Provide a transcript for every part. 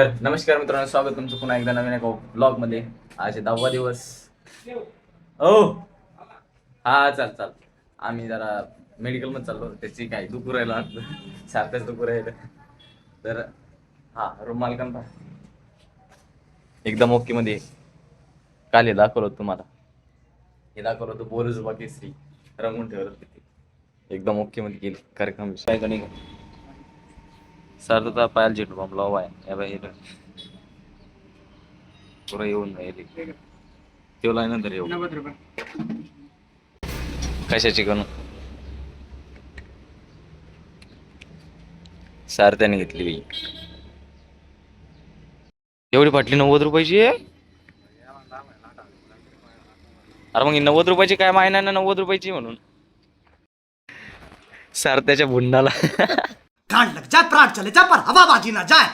तर नमस्कार मित्रांनो स्वागत तुमचं पुन्हा एकदा नवीन एका ब्लॉगमध्ये. आज दहावा दिवस. हो. हा चाल चाल. आम्ही जरा मेडिकलमध्ये चाललो. त्याची काय दुखू राहिला सारखंच दुखू राहिलं. तर हा रूम मालकांना एकदम ओके मध्ये. काल हे दाखवलं होतं तुम्हाला. हे दाखवलं होतं बोरुजुबा केसरी. रंगून ठेवलं एकदम ओके मध्ये गेली कार्यक्रम. झेंडू बाम लावा आहे या बाई पुरा येऊन तेवला नंतर येऊ. नव्वद रुपये. कशाची कणू? सार त्याने घेतली बाई. एवढी फाटली नव्वद रुपयाची? अरे मग नव्वद रुपयाची काय मायना ना नव्वद रुपयाची म्हणून? सार त्याच्या भुंडाला. गांड लग जाए प्राण चले जाए पर हवाबाजी ना जाए।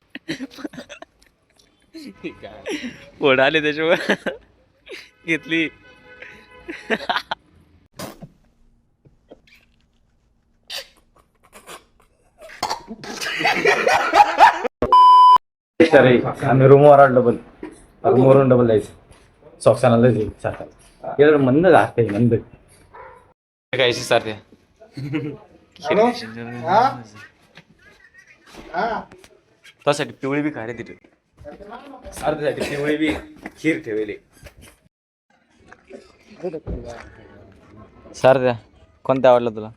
फोड आले त्याच्यावर. घेतली. आम्ही रूमवर आलो डबल रूमवरून डबल जायचं सॉक्स आणायला जाईल सारखा. याला मंद जास्त मंद. कायची सारख्या त्यासाठी पिवळी बी खारे तिथे. अर्ध्यासाठी पिवळी बी खीर ठेवली. सारद्या कोणत्या आवडलं तुला?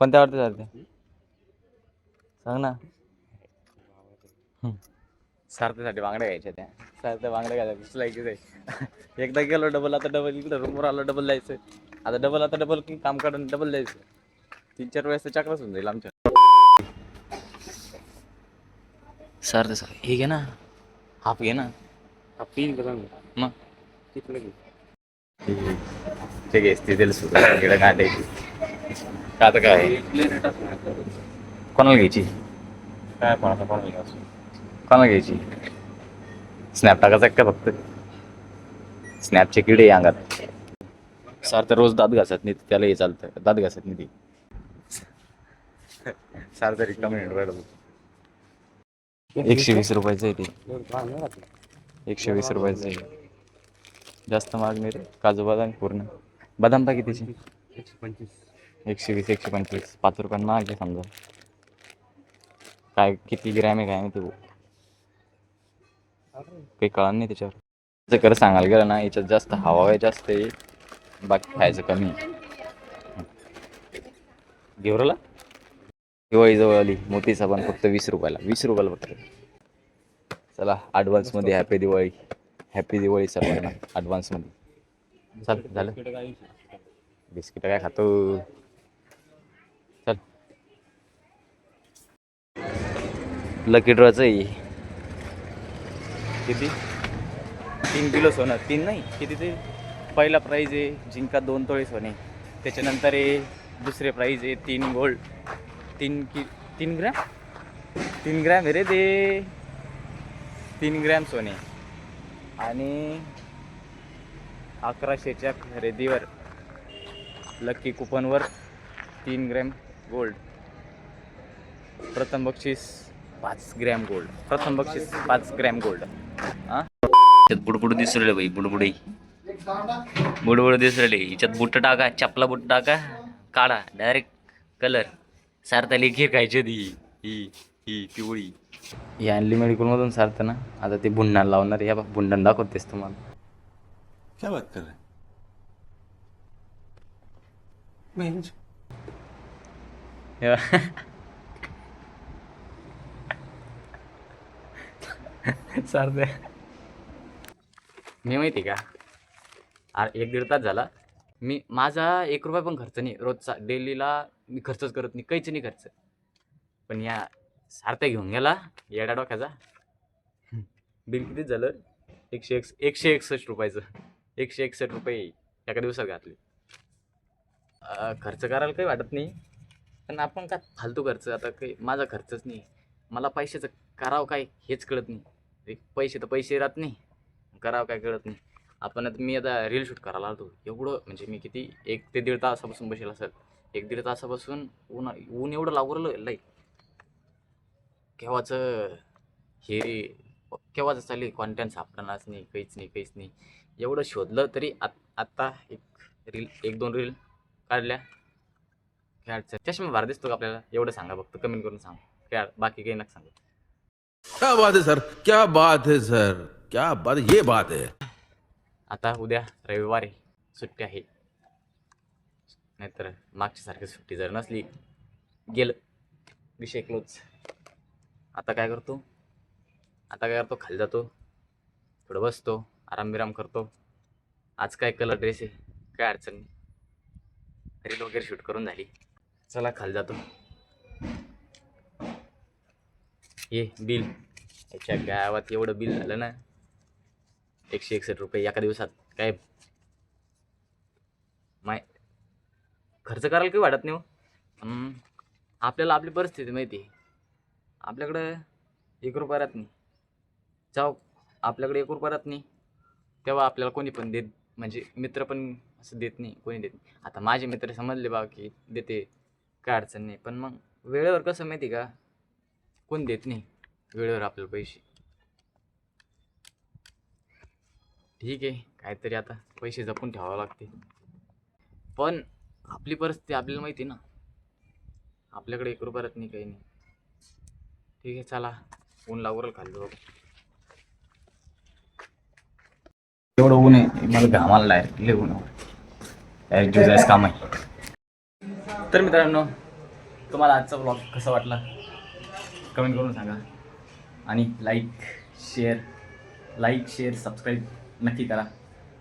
कोणत्या आवडतं सारद्या सांग ना. सारथ्यासाठी बांगड्या घ्यायच्या त्या. सारथ्या बांगड्या घ्यायच्या उचलायचीच आहे. एकदा गेलो डबल आता डबल इकडं रूमवर आलो डबल जायचं आता डबल आता डबल काम काढून डबल जायचं तीन चार वेळेस तर चक्रच होऊन जाईल आमच्या. सर तसं हे घे ना. हाफ घे ना. मग. ते घे. तिथे सुद्धा. काढायची का. आता काय? कोणाला घ्यायची? काय कोणाला कोणाला घ्यायची? कोणाला घ्यायची? स्नॅप टाकायचा का फक्त? स्नॅपचे किडे अंगात. सर तर रोज दात घासत नाही त्याला हे चालतं. दात घासत नाही ती. सर तरी कमी एकशे वीस रुपयाचं आहे ते. एकशे वीस रुपयाचं आहे. जास्त महाग नाही रे. काजू बदाम पूर्ण. बदाम पाहिजे त्याची एकशे वीस एकशे पंचवीस. पाच रुपयांना महाग आहे समजा. काय किती ग्रॅम आहे काय माहिती भाऊ काही कळणार नाही त्याच्यावर. जर खरं सांगायला गेलं ना याच्यात जास्त हवा आहे जास्त आहे. बाकी खायचं कमी घेवरला दिवाळी जवळ आली. मोठी साबण फक्त वीस रुपयाला. वीस रुपयाला फक्त चला ॲडव्हान्समध्ये हॅपी दिवाळी. हॅपी दिवाळी सर्वांना ॲडव्हान्समध्ये चल झालं. बिस्किट काय खातो? चल. लकी ड्रॉचं आहे. किती? तीन किलो सोनं. तीन नाही किती ते? पहिला प्राईज आहे जिंका दोन तोळे सोने. त्याच्यानंतर आहे दुसरे प्राईज आहे तीन गोल्ड तीन कि तीन ग्रॅम? तीन ग्रॅम आहे रे ते. तीन ग्रॅम सोने. आणि अकराशेच्या खरेदीवर लकी कुपनवर तीन ग्रॅम गोल्ड प्रथम बक्षीस पाच ग्रॅम गोल्ड प्रथम बक्षीस पाच ग्रॅम गोल्ड हां त्यात बुडबुड दिसले राहिले बाई बुडबुडी. बुडबुड दिसले राहिले. हिच्यात बुट टाका चपला बुट टाका. काढा डायरेक्ट कलर सारताली घे खायची होती ही ही पिवळी ही आणली मेडिकलमधून सारतं ना आता ते बुंडाण लावणार या बा बुंडाण दाखवतेस तुम्हाला. क्या बात कर रहे. सारते मी माहिती का? अरे एक दीड तास झाला. मी माझा एक रुपया पण खर्च नाही. रोजचा डेलीला मी खर्चच करत नाही काहीच नाही खर्च. पण या सारथ्या घेऊन गेला येडा डोक्याचा. बिल कितीच झालं? एकशे एक एकशे एकसष्ट रुपयाचं. एकशे एकसष्ट रुपये एका दिवसात घातले. खर्च करायला काही वाटत नाही. पण आपण काय फालतू खर्च आता काही माझा खर्चच नाही. मला पैशाचं करावं काय हेच कळत नाही. एक पैसे तर पैसे राहत नाही. करावं काय कळत नाही. आपण आता मी आता रील शूट करायला आलो एवढं म्हणजे मी किती एक ते दीड तासापासून बसेल असत एक दीड तासापासून ऊन ऊन एवढं लागवरलं लई. केव्हाचं हे केव्हाच चालली कॉन्टेंट सापडणारच नाही काहीच नाही काहीच नाही. एवढं शोधलं तरी आत आत्ता एक रील एक दोन रील काढल्या. अडचण? चष्मा भार दिसतो का आपल्याला? एवढं सांगा फक्त कमेंट करून सांगा. काय बाकी काही नका सांगा. क्या बात है सर क्या बात है सर क्या बात ये बात है। आता उद्या रविवार सुट्टी आहे. नाहीतर मागच्यासारखी सुट्टी जर नसली गेलं. विषय क्लोज आता काय करतो? आता काय करतो? खाली जातो. थोडं बसतो. आराम बिराम करतो. आज काय कलर ड्रेस आहे? काय अडचण नाही. रील वगैरे शूट करून झाली. चला खाली जातो. ये बिल याच्या गावात एवढं बिल झालं ना एकशे एकसष्ट रुपये एका दिवसात. काय? माय खर्च करायला काही वाटत नाही हो. पण आपल्याला आपली परिस्थिती माहिती आहे. आपल्याकडं एक रुपया राहत नाही. जाऊ आपल्याकडे एक रुपया राहत नाही. तेव्हा आपल्याला कोणी पण देत म्हणजे मित्र पण असं देत नाही कोणी देत नाही. आता माझे मित्र समजले बा की देते काय अडचण नाही. पण मग वेळेवर कसं माहिती का? कोण देत नाही वेळेवर आपल्याला पैसे. ठीक आहे काहीतरी आता पैसे जपून ठेवावं लागते पण आपली परिस्थिती आपल्याला माहिती आहे ना. आपल्याकडे एक रुपयात नाही काही नाही. ठीक आहे चला. ऊन लागू खाली बघ. एवढं ऊन आहे मला घामाला डायरेक्ट लय ऊन डायरेक्ट काम आहे. तर मित्रांनो तुम्हाला आजचा ब्लॉग कसा वाटला? कमेंट करून सांगा. आणि like share like share subscribe नक्की करा.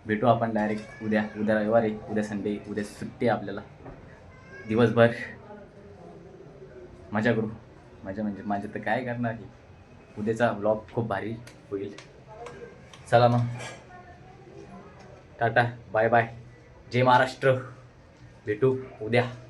भेटू आपण डायरेक्ट उद्या उद्या रविवार आहे उद्या संडे उद्या सुट्टी आहे आपल्याला. दिवसभर मजा करू. मजा म्हणजे माझं तर काय करणार आहे? उद्याचा ब्लॉग खूप भारी होईल. चला मग. टाटा बाय बाय जय महाराष्ट्र. भेटू उद्या.